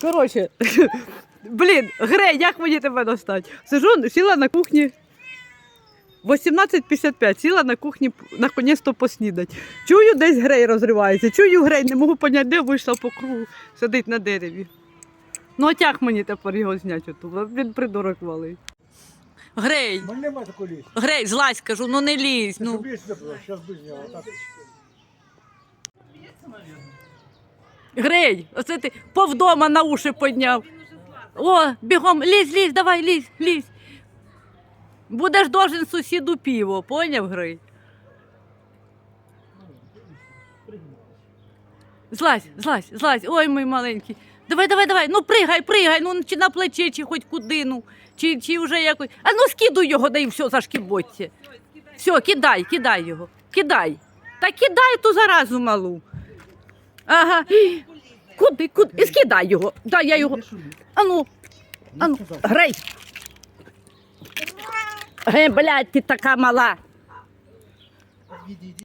Коротше, блін, Грей, як мені тебе достати? Сижу, сіла на кухні. 18.55, сіла на кухні наконець-то поснідати. Чую, десь грей розривається. Чую грей, не можу поняти, де вийшла по кругу, сидить на дереві. Ну, от як мені тепер його зняти отут? Він придурок валий. Грей, нема грей, злазь, кажу, ну не лізь. Ну. щоб лізь сюди, зараз би зняла. Так. Грей, оце ти повдома на уші підняв. О, бігом, лізь, лізь, давай, лізь, лізь. Будеш должен сусіду піво, поняв, Грей? Злазь, злазь, злазь, ой, мій маленький. Давай, давай, давай, ну пригай, пригай, ну чи на плече, чи хоч куди, ну, чи, чи вже якось. А ну скидуй його, да і все, зашкіботься. Все, кидай, кидай його, кидай. Та кидай ту заразу малу. Ага. Куди, куди? І скидай його. Дай я його. Ану, ану, грей. Ге, блядь, ти така мала.